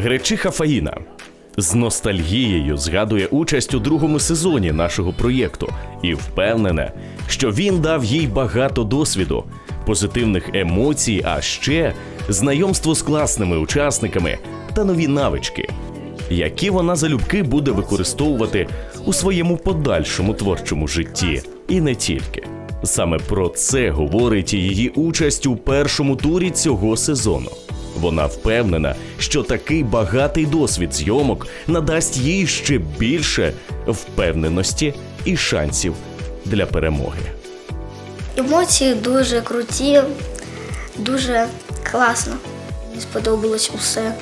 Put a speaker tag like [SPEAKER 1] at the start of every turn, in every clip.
[SPEAKER 1] Гречиха Фаїна з ностальгією згадує участь у другому сезоні нашого проєкту і впевнена, що він дав їй багато досвіду, позитивних емоцій, а ще знайомство з класними учасниками та нові навички, які вона залюбки буде використовувати у своєму подальшому творчому житті, і не тільки. Саме про це говорить її участь у першому турі цього сезону. Вона впевнена, що такий багатий досвід зйомок надасть їй ще більше впевненості і шансів для перемоги.
[SPEAKER 2] Емоції дуже круті, дуже класно. Мені сподобалось усе.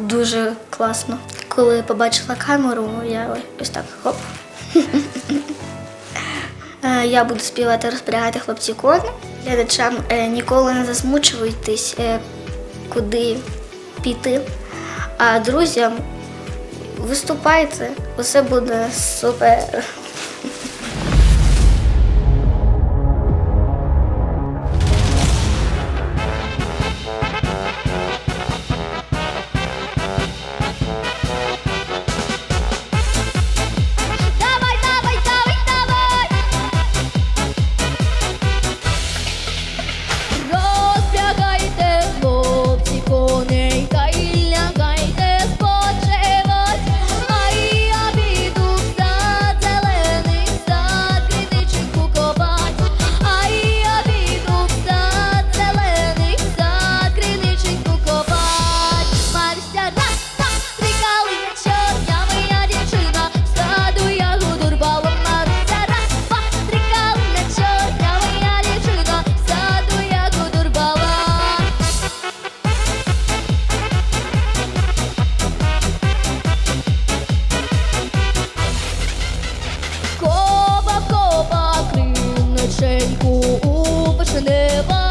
[SPEAKER 2] Дуже класно. Коли побачила камеру, я ось так хоп. Е, Я буду співати розберігати хлопці кони. Глядачам е, ніколи не засмучуйтесь, е, куди піти. А друзям виступайте, усе буде супер. すれば